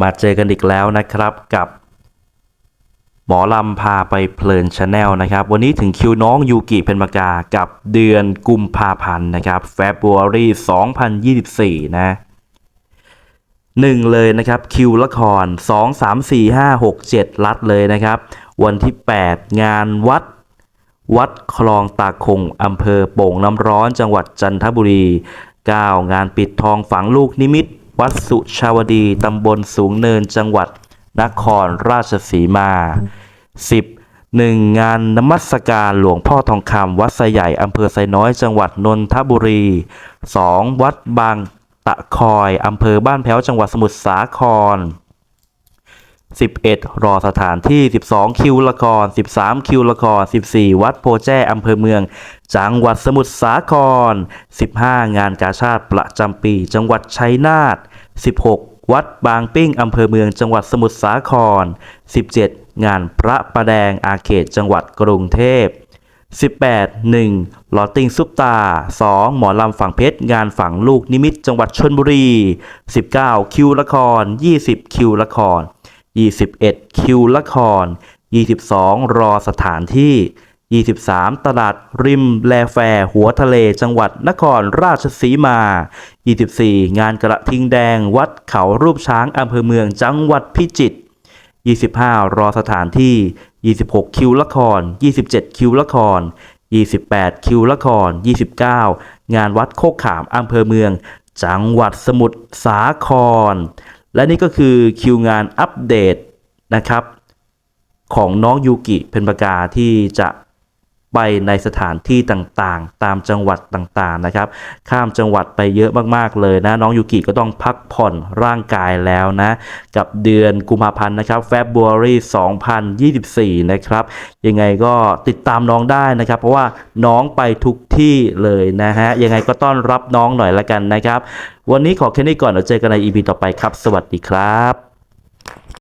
มาเจอกันอีกแล้วนะครับกับ หมอลำพาไปเพลินชาแนลนะครับ วันนี้ถึงคิวน้องยูกิเพนมากากับเดือนกุมภาพันธ์นะครับ February 2024 นะหนึ่งเลยนะครับคิวละคร 2 3 4 5 6 7 ลัดเลยนะครับ วันที่ 8 งานวัด วัดคลองตาคงอำเภอโป่งน้ำร้อนจังหวัดจันทบุรี 9 งานปิดทองฝังลูกนิมิต วัดสุชาวดี ตำบลสูงเนินจังหวัดนครราชสีมา 10. 1. งานนมัสการหลวงพ่อทองคำวัดไซใหญ่อำเภอไซน้อยจังหวัดนนทบุรี 2. วัดบางตะคอยอำเภอบ้านแพ้วจังหวัดสมุทรสาคร 11 รอสถานที่ 12 คิวละคร 13 คิวละคร 14 วัดโพแจ้อำเภอเมือง จังหวัดสมุทรสาคร 15 งานกาชาติประจำปี จังหวัดชัยนาท 16 วัดบางปิ้งอำเภอเมือง จังหวัดสมุทรสาคร 17 งานพระประแดงอาเขตจังหวัดกรุงเทพ18 1. ลอตติงซุปตา 2. หมอลำฝั่งเพชร งานฝั่งลูกนิมิตจังหวัดชนบุรี 19 คิวละคร 20 คิวละคร 21 คิวละคร 22 รอสถานที่ 23 ตลาดริมแลแฟหัวทะเลจังหวัดนครราชสีมา 24 งานกระทิงแดงวัดเขารูปช้างอำเภอเมืองจังหวัดพิจิตร25 รอสถานที่ 26 คิวละคร 27 คิวละคร 28 คิวละคร 29 งานวัดโคกขามอำเภอเมือง จังหวัดสมุทรสาคร และนี่ก็คือคิวงานอัปเดตนะครับ ของน้องยูกิ เพนปากาที่จะ ไปในสถานที่ต่างๆ ตามจังหวัดต่างๆนะครับ ข้ามจังหวัดไปเยอะมากๆเลยนะ น้องยูกิก็ต้องพักผ่อนร่างกายแล้วนะ กับเดือนกุมภาพันธ์นะครับ February 2024 นะครับ ยังไงก็ติดตามน้องได้นะครับ เพราะว่าน้องไปทุกที่เลยนะฮะ ยังไงก็ต้อนรับน้องหน่อยละกันนะครับ วันนี้ขอแค่นี้ก่อนเดี๋ยวเจอกันใน EP ต่อไปครับ สวัสดีครับ